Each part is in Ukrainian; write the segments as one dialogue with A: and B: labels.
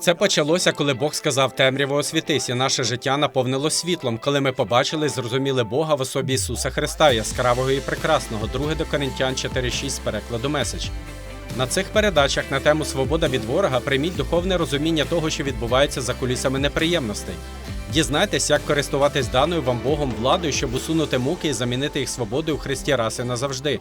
A: Це почалося, коли Бог сказав темряво освітись, і наше життя наповнило світлом, коли ми побачили зрозуміли Бога в особі Ісуса Христа, яскравого і прекрасного, 2 до Коринтян 4.6 з перекладу меседж. На цих передачах на тему Свобода від ворога прийміть духовне розуміння того, що відбувається за кулісами неприємностей. Дізнайтесь, як користуватись даною вам Богом владою, щоб усунути муки і замінити їх свободою у Христі раз і назавжди.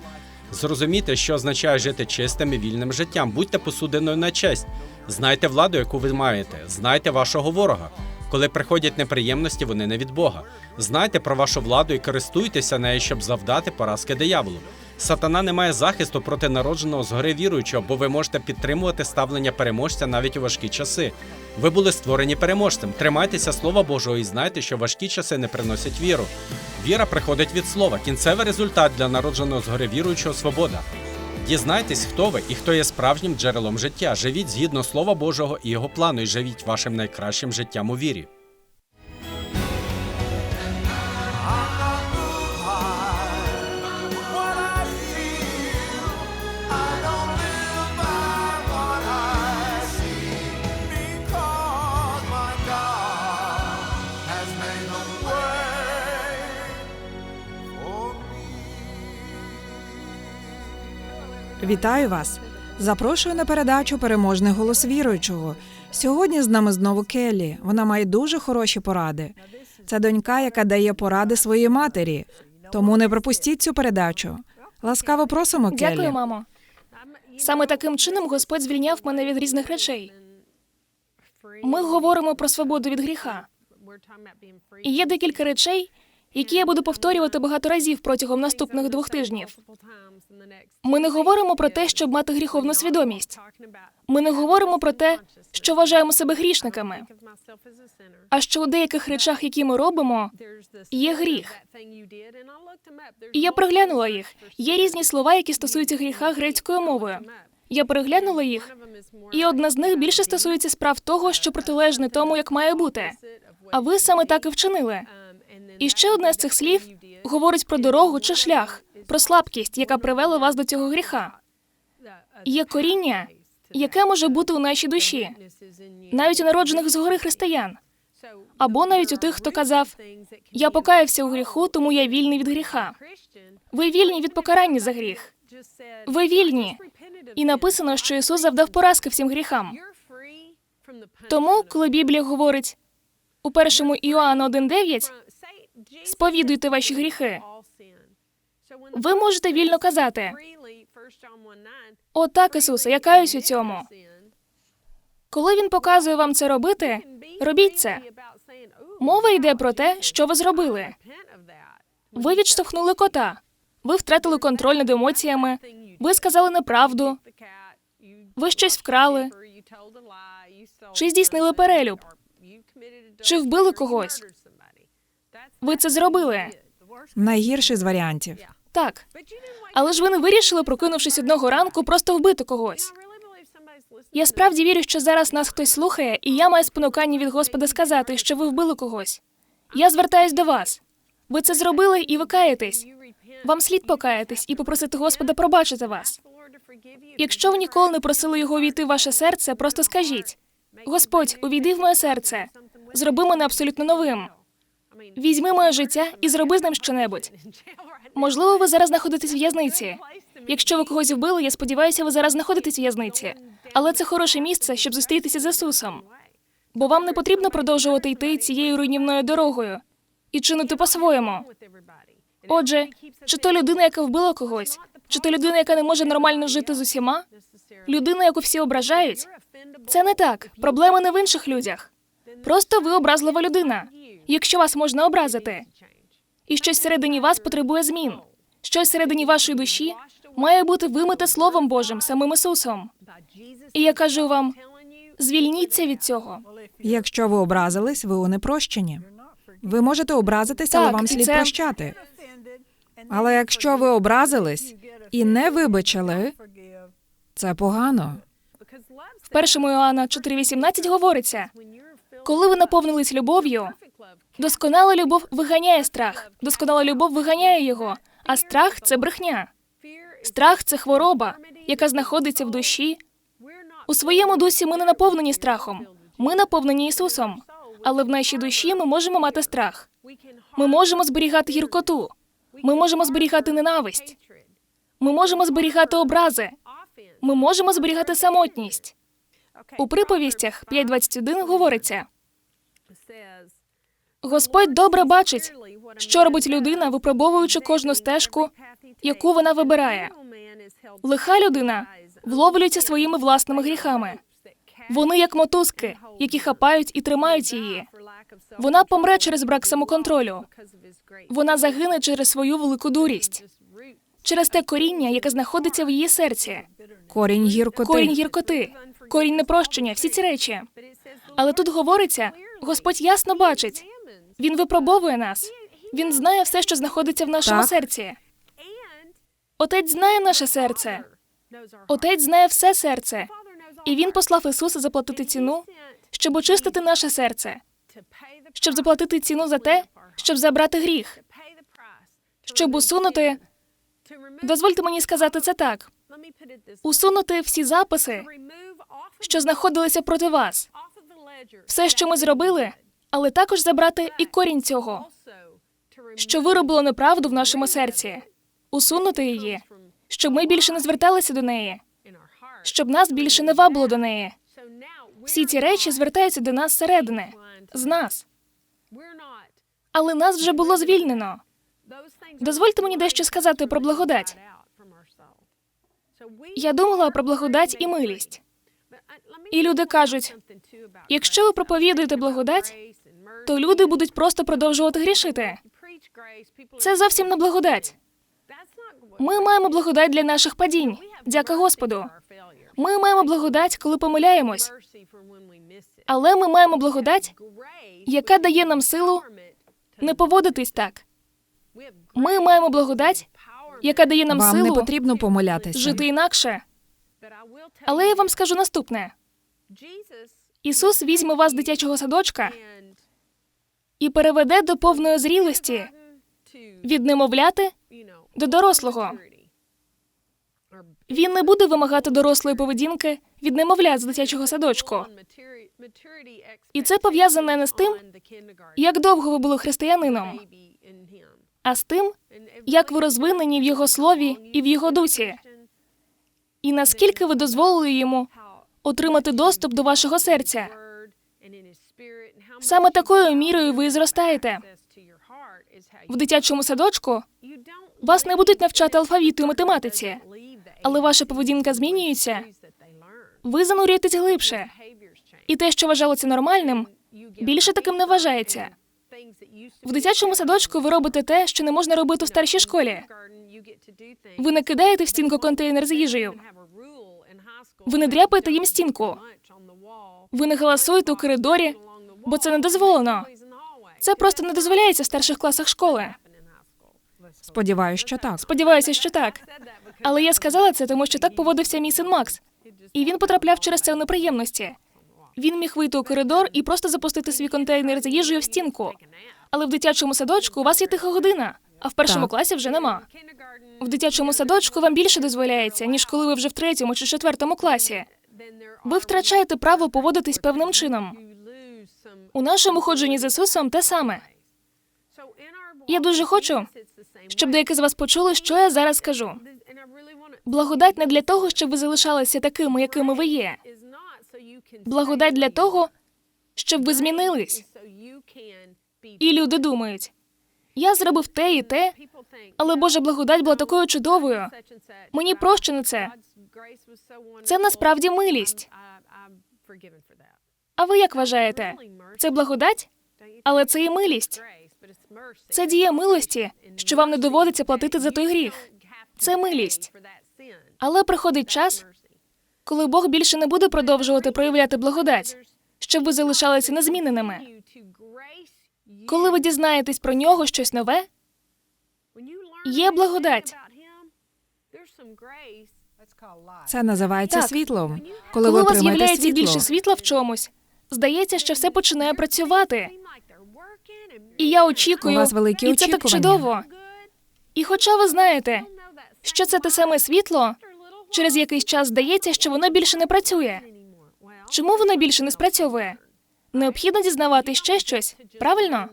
A: Зрозумійте, що означає жити чистим і вільним життям. Будьте посудиною на честь. Знайте владу, яку ви маєте. Знайте вашого ворога. Коли приходять неприємності, вони не від Бога. Знайте про вашу владу і користуйтеся нею, щоб завдати поразки дияволу. Сатана не має захисту проти народженого згори віруючого, бо ви можете підтримувати ставлення переможця навіть у важкі часи. Ви були створені переможцем. Тримайтеся Слова Божого і знайте, що важкі часи не приносять віру. Віра приходить від слова. Кінцевий результат для народженого згори віруючого свобода. Дізнайтесь, хто ви і хто є справжнім джерелом життя. Живіть згідно Слова Божого і його плану, і живіть вашим найкращим життям у вірі.
B: Вітаю вас! Запрошую на передачу Переможний голос віруючого. Сьогодні з нами знову Келлі. Вона має дуже хороші поради. Це донька, яка дає поради своїй матері. Тому не пропустіть цю передачу. Ласкаво просимо, Келлі.
C: Дякую, мамо. Саме таким чином Господь звільняв мене від різних речей. Ми говоримо про свободу від гріха. І є декілька речей, які я буду повторювати багато разів протягом наступних двох тижнів. Ми не говоримо про те, щоб мати гріховну свідомість. Ми не говоримо про те, що вважаємо себе грішниками, а що у деяких речах, які ми робимо, є гріх. І я приглянула їх. Є різні слова, які стосуються гріха грецькою мовою. Я переглянула їх, і одна з них більше стосується справ того, що протилежне тому, як має бути. А ви саме так і вчинили. І ще одне з цих слів говорить про дорогу чи шлях, про слабкість, яка привела вас до цього гріха. Є коріння, яке може бути у нашій душі, навіть у народжених згори християн, або навіть у тих, хто казав: Я покаявся у гріху, тому я вільний від гріха. Ви вільні від покарання за гріх. Ви вільні. І написано, що Ісус завдав поразки всім гріхам. Тому, коли Біблія говорить у першому Іоанна 1.9, сповідуйте ваші гріхи. Ви можете вільно казати: О, так, Ісусе, я каюсь у цьому. Коли він показує вам це робити, робіть це. Мова йде про те, що ви зробили. Ви відштовхнули кота. Ви втратили контроль над емоціями. Ви сказали неправду. Ви щось вкрали. Чи здійснили перелюб? Чи вбили когось? Ви це зробили.
B: Найгірший з варіантів.
C: Так. Але ж ви не вирішили, прокинувшись одного ранку, просто вбити когось. Я справді вірю, що зараз нас хтось слухає, і я маю спонукання від Господа сказати, що ви вбили когось. Я звертаюсь до вас. Ви це зробили і ви каєтесь. Вам слід покаятись і попросити Господа пробачити вас. Якщо ви ніколи не просили його увійти в ваше серце, просто скажіть: Господь, увійди в моє серце, зроби мене абсолютно новим. Візьми моє життя і зроби з ним щонебудь. Можливо, ви зараз знаходитесь в в'язниці. Якщо ви когось вбили, я сподіваюся, ви зараз знаходитесь в в'язниці. Але це хороше місце, щоб зустрітися з Ісусом. Бо вам не потрібно продовжувати йти цією руйнівною дорогою і чинити по-своєму. Отже, чи то людина, яка вбила когось, чи то людина, яка не може нормально жити з усіма, людина, яку всі ображають, це не так. Проблема не в інших людях. Просто ви образлива людина, якщо вас можна образити. І щось всередині вас потребує змін. Щось всередині вашої душі має бути вимите Словом Божим, самим Ісусом. І я кажу вам: звільніться від цього.
B: Якщо ви образились, ви у непрощенні. Ви можете образитись, але вам
C: і
B: слід
C: це-
B: прощати. Але якщо ви образились і не вибачили, це погано.
C: В першому Іоанна 4.18 говориться: коли ви наповнились любов'ю, досконала любов виганяє страх, досконала любов виганяє його, а страх це брехня. Страх це хвороба, яка знаходиться в душі, у своєму дусі ми не наповнені страхом. Ми наповнені Ісусом. Але в нашій душі ми можемо мати страх. Ми можемо зберігати гіркоту. Ми можемо зберігати ненависть. Ми можемо зберігати образи. Ми можемо зберігати самотність. У приповістях 5.21 говориться: Господь добре бачить, що робить людина, випробовуючи кожну стежку, яку вона вибирає. Лиха людина вловлюється своїми власними гріхами. Вони як мотузки, які хапають і тримають її. Вона помре через брак самоконтролю. Вона загине через свою велику дурість, через те коріння, яке знаходиться в її серці.
B: Корінь гіркоти.
C: Корінь гіркоти, корінь непрощення, всі ці речі. Але тут говориться, Господь ясно бачить. Він випробовує нас. Він знає все, що знаходиться в нашому
B: Так.
C: серці. Отець знає наше серце. Отець знає все серце. І він послав Ісуса заплатити ціну, щоб очистити наше серце, щоб заплатити ціну за те, щоб забрати гріх, щоб усунути. Дозвольте мені сказати це так: усунути всі записи, що знаходилися проти вас, все, що ми зробили, але також забрати і корінь цього, що виробило неправду в нашому серці, усунути її, щоб ми більше не зверталися до неї, щоб нас більше не вабило до неї. Всі ці речі звертаються до нас зсередини, з нас. Але нас вже було звільнено. Дозвольте мені дещо сказати про благодать. Я думала про благодать і милість. І люди кажуть, якщо ви проповідуєте благодать, то люди будуть просто продовжувати грішити. Це зовсім не благодать. Ми маємо благодать для наших падінь. Дяка Господу. Ми маємо благодать, коли помиляємось, але ми маємо благодать, яка дає нам силу не поводитись так. Ми маємо благодать, яка дає нам
B: Вам не
C: силу
B: потрібно помилятися.
C: жити інакше. Але я вам скажу наступне: Ісус візьме вас з дитячого садочка і переведе до повної зрілості від немовляти до дорослого. Він не буде вимагати дорослої поведінки від немовлят з дитячого садочку.
D: І це пов'язане не з тим,
C: Як довго ви були християнином, а з тим, як ви розвинені в його слові і в його дусі, і наскільки ви дозволили йому отримати доступ до вашого серця. Саме такою мірою ви зростаєте. В дитячому садочку вас не будуть навчати алфавіту і математиці, але ваша поведінка змінюється. Ви занурюєтесь глибше, і те, що вважалося нормальним, більше таким не вважається. В дитячому садочку ви робите те, що не можна робити в старшій школі. Ви не кидаєте в стінку контейнер з їжею. Ви не дряпаєте їм стінку. Ви не галасуєте у коридорі, бо це не дозволено. Це просто не дозволяється в старших класах школи.
B: Сподіваюсь, що так.
C: Сподіваюся, що так. Але я сказала це, тому що так поводився мій син Макс, і він потрапляв через це в неприємності. Він міг вийти у коридор і просто запустити свій контейнер з їжею в стінку. Але в дитячому садочку у вас є тиха година, а в першому
B: Так.
C: класі вже нема. В дитячому садочку вам більше дозволяється, ніж коли ви вже в третьому чи четвертому класі. Ви втрачаєте право поводитись певним чином. У нашому ходженні з Ісусом те саме.
D: Я дуже хочу,
C: Щоб деякі з вас почули, що я зараз скажу. Благодать не для того, щоб ви залишалися такими, якими ви є. Благодать для того, щоб ви змінились. І люди думають, я зробив те і те, але Божа благодать була такою чудовою. Мені прощено це. Це насправді милість. А ви як вважаєте? Це благодать? Але це і милість. Це дія милості, що вам не доводиться платити за той гріх. Це милість. Але приходить час, коли Бог більше не буде продовжувати проявляти благодать, щоб ви залишалися незміненими. Коли ви дізнаєтесь про нього щось нове,
D: є благодать.
B: Це називається
C: Так.
B: світлом. Коли
C: коли
B: ви
C: у вас з'являється більше світла в чомусь, здається, що все починає працювати. І я очікую,
B: У вас великі
C: і це так чудово. І хоча ви знаєте, що це те саме світло, через якийсь час здається, що воно більше не працює. Чому вона більше не спрацьовує? Необхідно дізнавати ще щось, правильно?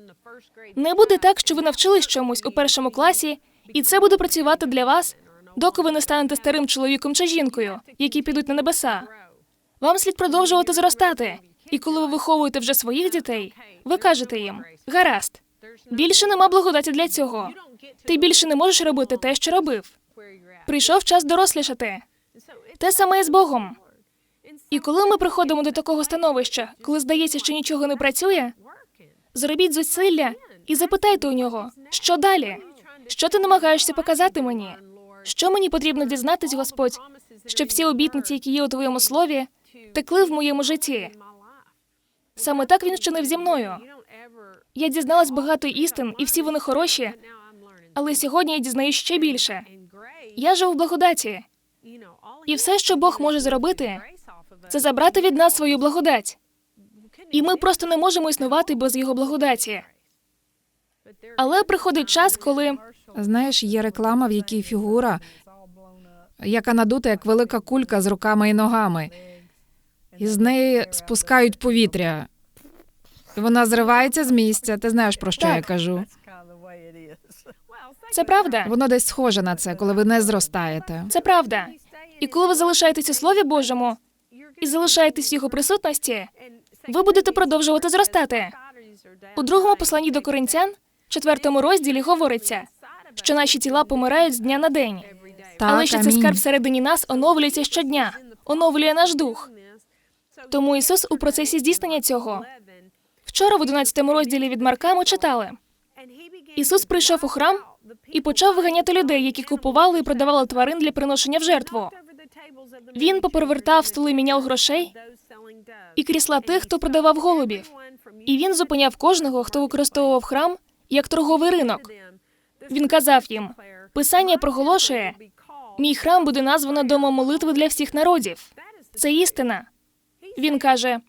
C: Не буде так, що ви навчились чомусь у першому класі, і це буде працювати для вас, доки ви не станете старим чоловіком чи жінкою, які підуть на небеса. Вам слід продовжувати зростати. І коли ви виховуєте вже своїх дітей, ви кажете їм: гаразд, більше нема благодаті для цього. Ти більше не можеш робити те, що робив. Прийшов час дорослішати. Те саме і з Богом. І коли ми приходимо до такого становища, коли здається, що нічого не працює, зробіть зусилля і запитайте у нього, що далі? Що ти намагаєшся показати мені? Що мені потрібно дізнатись, Господь, щоб всі обітниці, які є у твоєму слові, текли в моєму житті? Саме так він вчинив зі мною. Я дізналась багато істин, і всі вони хороші, але сьогодні я дізнаюсь ще більше. Я живу в благодаті, і все, що Бог може зробити, це забрати від нас свою благодать. І ми просто не можемо існувати без його благодаті. Але приходить час, коли
B: Знаєш, є реклама, в якій фігура, яка надута як велика кулька з руками і ногами. І з неї спускають повітря. І вона зривається з місця. Ти знаєш, про що
C: Так.
B: я кажу.
C: це правда,
B: Воно десь схоже на це, коли ви не зростаєте.
C: це правда. І коли ви залишаєтесь у Слові Божому і залишаєтесь в його присутності, ви будете продовжувати зростати. У другому посланні до коринтян, четвертому розділі, говориться, що наші тіла помирають з дня на день,
B: Так,
C: але що цей скарб всередині нас оновлюється щодня, оновлює наш дух. Тому Ісус у процесі здійснення цього. Вчора в 11 розділі від Марка ми читали. Ісус прийшов у храм і почав виганяти людей, які купували і продавали тварин для приношення в жертву. Він поперевертав столи мінял грошей і крісла тих, хто продавав голубів. І він зупиняв кожного, хто використовував храм як торговий ринок. Він казав їм: Писання проголошує, мій храм буде названо домом молитви для всіх народів. Це істина. Він каже: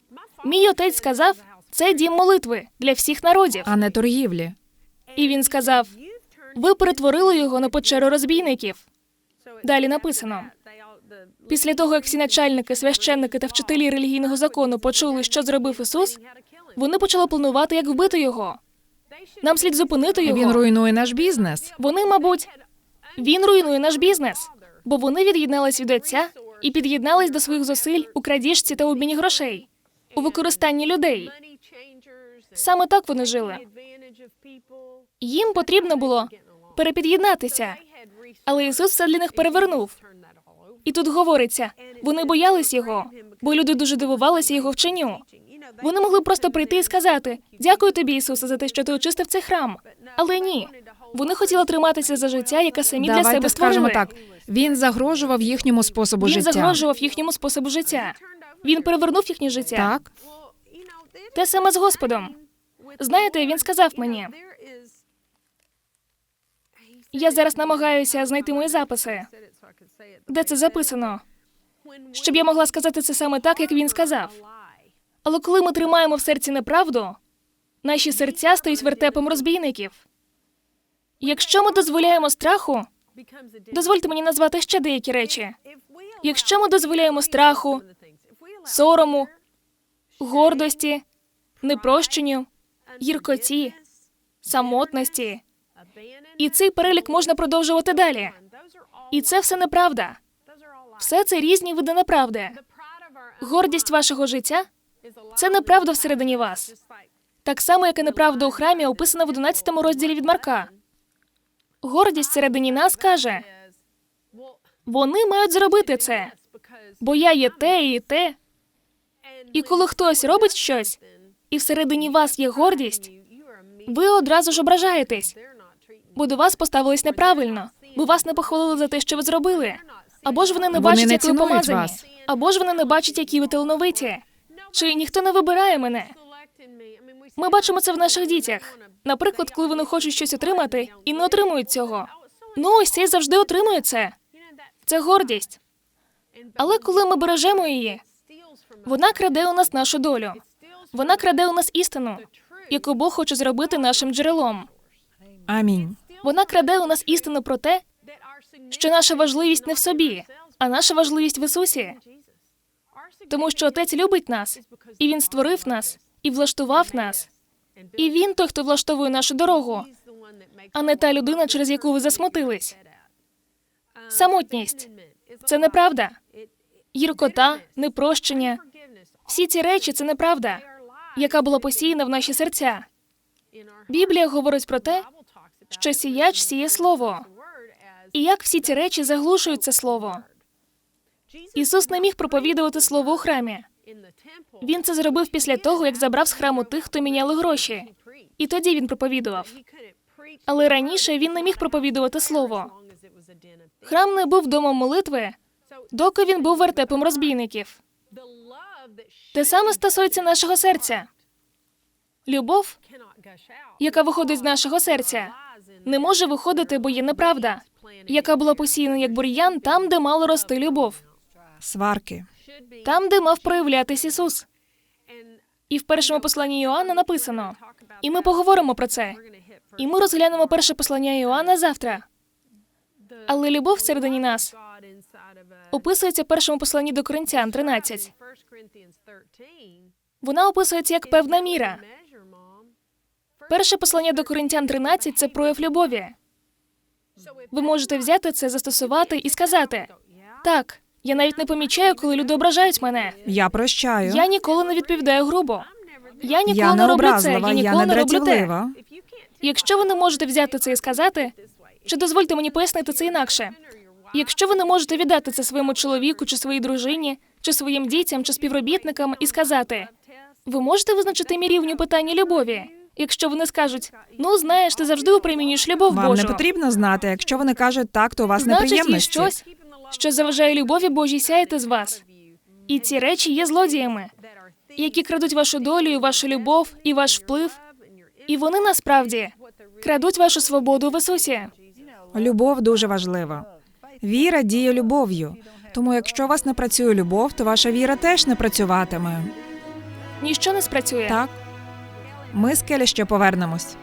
C: Мій отець сказав, це дім молитви для всіх народів.
B: А не торгівлі.
C: І він сказав: Ви перетворили його на печеру розбійників. Далі написано: після того, як всі начальники, священники та вчителі релігійного закону почули, що зробив Ісус, вони почали планувати, як вбити його. Нам слід зупинити його.
B: Він руйнує наш бізнес.
C: Вони, мабуть, він руйнує наш бізнес, бо вони від'єднались від отця і під'єднались до своїх зусиль у крадіжці та обміні грошей, у використанні людей. Саме так вони жили. Їм потрібно було перепід'єднатися, але Ісус все для них перевернув. І тут говориться, вони боялись його, бо люди дуже дивувалися його вченню. Вони могли просто прийти і сказати: Дякую тобі, Ісусе, за те, що ти очистив цей храм. Але ні, вони хотіли триматися за життя, яке самі для
B: Давайте
C: себе
B: скажемо так. Він загрожував їхньому способу
C: Він
B: життя.
C: загрожував їхньому способу життя. Він перевернув їхнє життя.
B: Так,
C: Те саме з Господом. Знаєте, він сказав мені. Я зараз намагаюся знайти мої записи. Де це записано? Щоб я могла сказати це саме так, як він сказав. Але коли ми тримаємо в серці неправду, наші серця стають вертепом розбійників. Якщо ми дозволяємо страху, дозвольте мені назвати ще деякі речі. Якщо ми дозволяємо страху, сорому, гордості, непрощенню, гіркоті, самотності, і цей перелік можна продовжувати далі. І це все неправда. Все це різні види неправди. Гордість вашого життя це неправда всередині вас. Так само, як і неправда у храмі, описана в 11 розділі від Марка. Гордість всередині нас каже: вони мають зробити це, бо я є те і те. І коли хтось робить щось, і всередині вас є гордість, ви одразу ж ображаєтесь, бо до вас поставились неправильно, бо вас не похвалили за те, що ви зробили. Або ж вони не
B: Вони
C: бачать,
B: не
C: як ви помазані,
B: вас.
C: або ж вони не бачать, які ви талановиті. Чи ніхто не вибирає мене? Ми бачимо це в наших дітях. Наприклад, коли вони хочуть щось отримати і не отримують цього. Ну, ось цей завжди отримує це. Це гордість. Але коли ми бережемо її, вона краде у нас нашу долю. Вона краде у нас істину, яку Бог хоче зробити нашим джерелом.
B: амінь.
C: Вона краде у нас істину про те, що наша важливість не в собі, а наша важливість в Ісусі. Тому що отець любить нас, і він створив нас, і влаштував нас. І він той, хто влаштовує нашу дорогу, а не та людина, через яку ви засмутились. Самотність це неправда. Гіркота, непрощення. Всі ці речі це неправда, яка була посіяна в наші серця. Біблія говорить про те, що сіяч сіє слово. І як всі ці речі заглушують це слово. Ісус не міг проповідувати слово у храмі. Він це зробив після того, як забрав з храму тих, хто міняли гроші. І тоді він проповідував. Але раніше він не міг проповідувати слово. Храм не був домом молитви, доки він був вертепом розбійників. Те саме стосується нашого серця. Любов, яка виходить з нашого серця, не може виходити, бо є неправда, яка була посіяна як бур'ян там, де мало рости любов,
B: Сварки.
C: Там, де мав проявлятись Ісус. І в першому посланні Іоанна написано, і ми поговоримо про це. І ми розглянемо перше послання Іоанна завтра. Але любов всередині нас описується в першому посланні до Коринтян 13. Вона описується як певна міра. Перше послання до Коринтян 13 – це прояв любові. Ви можете взяти це, застосувати і сказати: так, я навіть не помічаю, коли люди ображають мене.
B: Я прощаю.
C: Я ніколи не відповідаю грубо. Я ніколи
B: Я
C: не
B: не
C: роблю це, я
B: я
C: ніколи
B: не
C: не роблю те. Якщо ви не можете взяти це і сказати, чи дозвольте мені пояснити це інакше. Якщо ви не можете віддати це своєму чоловіку, чи своїй дружині, чи своїм дітям, чи співробітникам, і сказати, ви можете визначити мій рівень у питанні любові. Якщо вони скажуть, ну знаєш, ти завжди опромінюєш любов
B: Вам
C: Божу.
B: не потрібно знати. Якщо вони кажуть так, то у вас
C: Значить, є щось, що заважає любові Божій сяяти з вас. І ці речі є злодіями, які крадуть вашу долю, і вашу любов, і ваш вплив. І вони насправді крадуть вашу свободу в Ісусі.
B: Любов дуже важлива. Віра діє любов'ю. Тому, якщо у вас не працює любов, то ваша віра теж не працюватиме.
C: Ніщо не спрацює.
B: Так? Ми з Келі ще повернемось.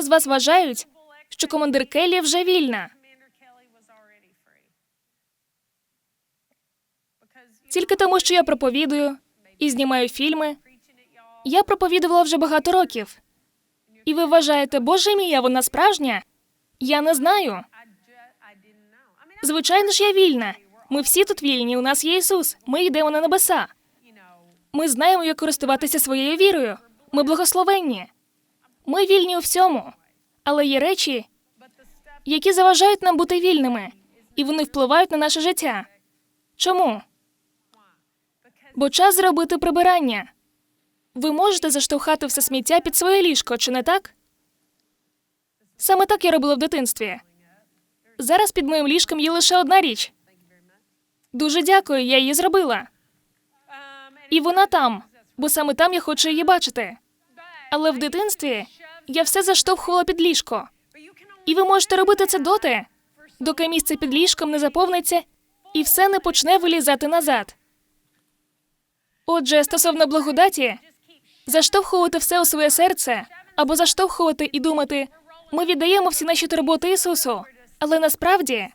C: Багато з вас вважають, що командир Келлі вже вільна? Тільки тому, що я проповідую і знімаю фільми. Я проповідувала вже багато років. І ви вважаєте, боже мій, вона справжня? Я не знаю. Звичайно ж, я вільна. Ми всі тут вільні. У нас є Ісус. Ми йдемо на небеса. Ми знаємо, як користуватися своєю вірою. Ми благословенні. Ми вільні у всьому. Але є речі, які заважають нам бути вільними, і вони впливають на наше життя. Чому? Бо час зробити прибирання. Ви можете заштовхати все сміття під своє ліжко, чи не так? Саме так я робила в дитинстві. Зараз під моїм ліжком є лише одна річ. Дуже дякую, я її зробила. І вона там, бо саме там я хочу її бачити. Але в дитинстві я все заштовхувала під ліжко. І ви можете робити це доти, доки місце під ліжком не заповниться і все не почне вилізати назад. Отже, стосовно благодаті, заштовхувати все у своє серце або заштовхувати і думати, ми віддаємо всі наші турботи Ісусу, але насправді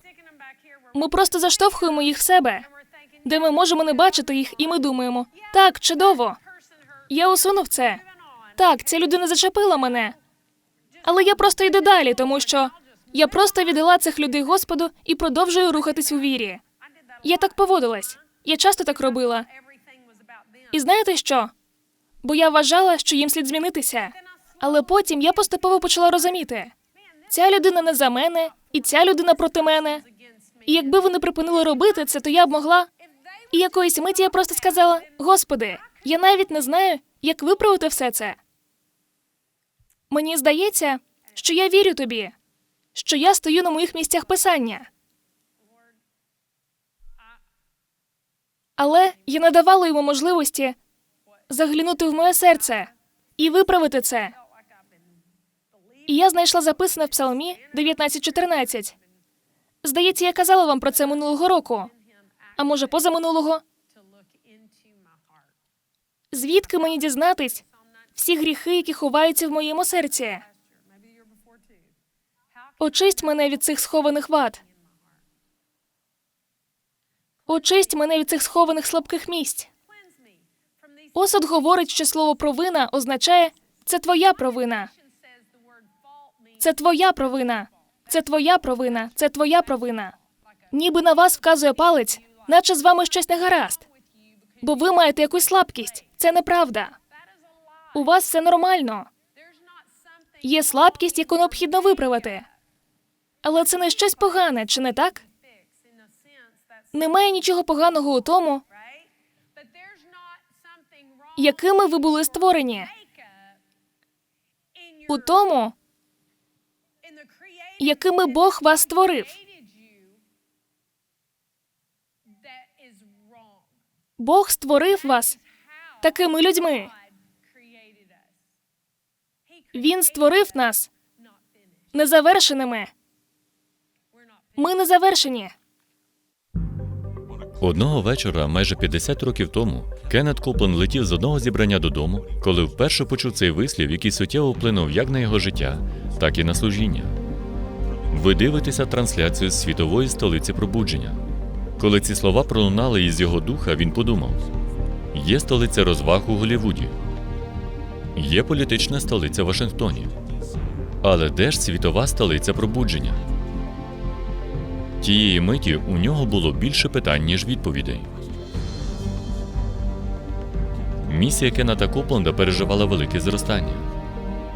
C: ми просто заштовхуємо їх в себе, де ми можемо не бачити їх, і ми думаємо: так, чудово, я усунув це. Так, ця людина зачепила мене. Але я просто йду далі, тому що я просто віддала цих людей Господу і продовжую рухатись у вірі. Я так поводилась. Я часто так робила. І знаєте що? Бо я вважала, що їм слід змінитися. Але потім я поступово почала розуміти: ця людина не за мене, і ця людина проти мене. І якби вони припинили робити це, то я б могла. І якоїсь миті я просто сказала: Господи, я навіть не знаю, як виправити все це. Мені здається, що я вірю тобі, що я стою на моїх місцях писання. Але я не давала йому можливості заглянути в моє серце і виправити це. І я знайшла записане в Псалмі 19.14. Здається, я казала вам про це минулого року. А може, позаминулого? Звідки мені дізнатись всі гріхи, які ховаються в моєму серці? Очисть мене від цих схованих вад. Очисть мене від цих схованих слабких місць. Осуд говорить, що слово провина означає це твоя провина. Це твоя провина. Це твоя провина. Це твоя провина. Ніби на вас вказує палець, наче з вами щось не гаразд. Бо ви маєте якусь слабкість. Це неправда. У вас все нормально. Є слабкість, яку необхідно виправити. Але це не щось погане, чи не так? Немає нічого поганого у тому, якими ви були створені. У тому, якими Бог вас створив. Бог створив вас такими людьми. Він створив нас незавершеними. Ми не завершені.
E: Одного вечора, майже 50 років тому, Кеннет Коплен летів з одного зібрання додому, коли вперше почув цей вислів, який суттєво вплинув як на його життя, так і на служіння. Ви дивитеся трансляцію з світової столиці пробудження. Коли ці слова пролунали із його духа, він подумав: є столиця розваг у Голлівуді, є політична столиця в Вашингтоні. Але де ж світова столиця пробудження? Тієї миті у нього було більше питань, ніж відповідей. Місія Кеннета Копленда переживала велике зростання.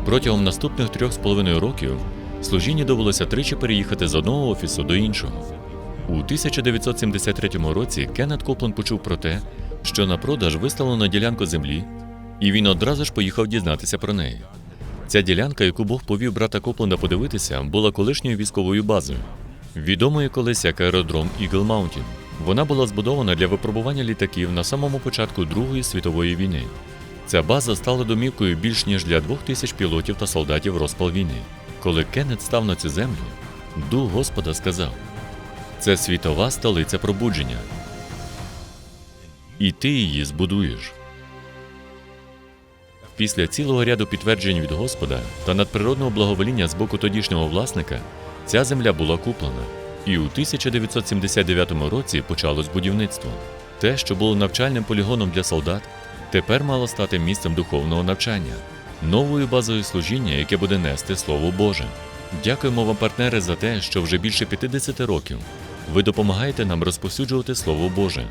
E: Протягом наступних трьох з половиною років служінні довелося тричі переїхати з одного офісу до іншого. У 1973 році Кеннет Копленд почув про те, що на продаж виставлено ділянку землі, і він одразу ж поїхав дізнатися про неї. Ця ділянка, яку Бог повів брата Копленда подивитися, була колишньою військовою базою, відомою колись як аеродром Eagle Mountain. Вона була збудована для випробування літаків на самому початку Другої світової війни. Ця база стала домівкою більш ніж для двох тисяч пілотів та солдатів розпал війни. Коли Кеннет став на цю землю, дух Господа сказав: це світова столиця пробудження. І ти її збудуєш. Після цілого ряду підтверджень від Господа та надприродного благовоління з боку тодішнього власника ця земля була куплена. І у 1979 році почалось будівництво. Те, що було навчальним полігоном для солдат, тепер мало стати місцем духовного навчання, новою базою служіння, яке буде нести Слово Боже. Дякуємо вам, партнери, за те, що вже більше 50 років ви допомагаєте нам розповсюджувати Слово Боже.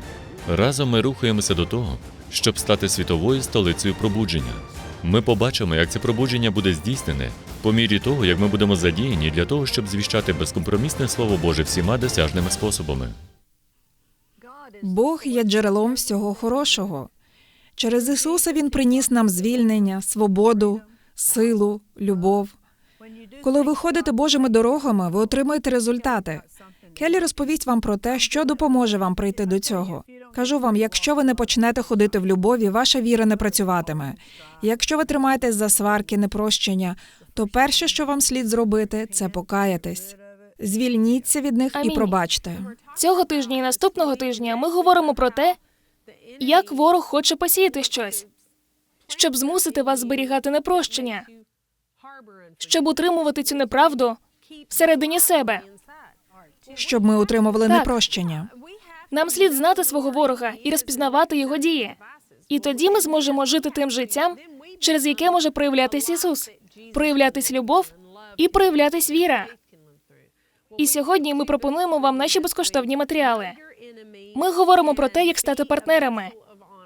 E: Разом ми рухаємося до того, щоб стати світовою столицею пробудження. Ми побачимо, як це пробудження буде здійснене по мірі того, як ми будемо задіяні для того, щоб звіщати безкомпромісне Слово Боже всіма досяжними способами.
B: Бог є джерелом всього хорошого. Через Ісуса Він приніс нам звільнення, свободу, силу, любов. Коли ви ходите Божими дорогами, ви отримуєте результати. Келі розповість вам про те, що допоможе вам прийти до цього. Кажу вам, якщо ви не почнете ходити в любові, ваша віра не працюватиме. Якщо ви тримаєтесь за сварки, непрощення, то перше, що вам слід зробити, це покаятись. Звільніться від них і пробачте.
C: Цього тижня і наступного тижня ми говоримо про те, як ворог хоче посіяти щось, щоб змусити вас зберігати непрощення, щоб утримувати цю неправду всередині себе.
B: Щоб ми утримували
C: Так.
B: непрощення.
C: Нам слід знати свого ворога і розпізнавати його дії. І тоді ми зможемо жити тим життям, через яке може проявлятись Ісус, проявлятись любов і проявлятись віра. І сьогодні ми пропонуємо вам наші безкоштовні матеріали. Ми говоримо про те, як стати партнерами,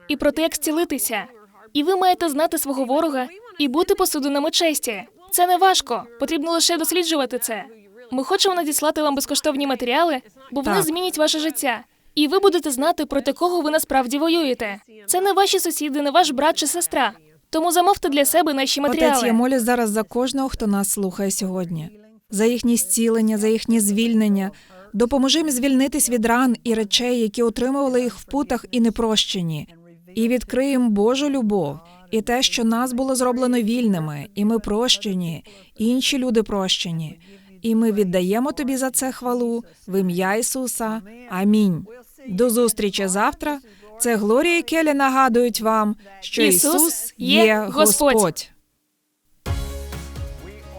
C: і про те, як зцілитися. І ви маєте знати свого ворога і бути посудинами честі. Це не важко, потрібно лише досліджувати це. Ми хочемо надіслати вам безкоштовні матеріали, бо вони
B: Так.
C: змінять ваше життя. І ви будете знати, проти кого ви насправді воюєте. Це не ваші сусіди, не ваш брат чи сестра. Тому замовте для себе наші
B: Отець, я молюсь зараз за кожного, хто нас слухає сьогодні, за їхнє зцілення, за їхнє звільнення. Допоможи їм звільнитись від ран і речей, які утримували їх в путах і непрощенні, і відкрий їм Божу любов, і те, що нас було зроблено вільними, і ми прощені, і інші люди прощені. І ми віддаємо тобі за це хвалу в ім'я Ісуса. Амінь. До зустрічі завтра. Це Глорія і Келі нагадують вам, що
C: Ісус є.
B: Господь.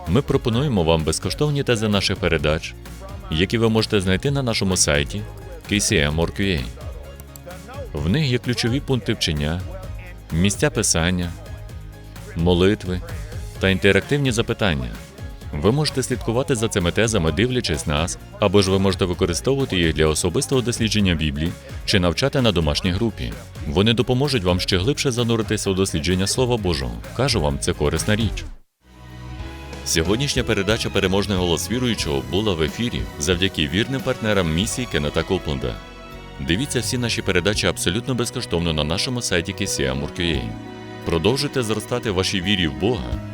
E: Ми пропонуємо вам безкоштовні тези наших передач, які ви можете знайти на нашому сайті KCM.org.ua. В них є ключові пункти вчення, місця писання, молитви та інтерактивні запитання. Ви можете слідкувати за цими тезами, дивлячись нас, або ж ви можете використовувати їх для особистого дослідження Біблії чи навчати на домашній групі. Вони допоможуть вам ще глибше зануритися у дослідження Слова Божого. Кажу вам, це корисна річ. Сьогоднішня передача Переможний голос віруючого була в ефірі завдяки вірним партнерам місії Кеннета Копленда. Дивіться всі наші передачі абсолютно безкоштовно на нашому сайті KCM.org.ua. Продовжуйте зростати в вашій вірі в Бога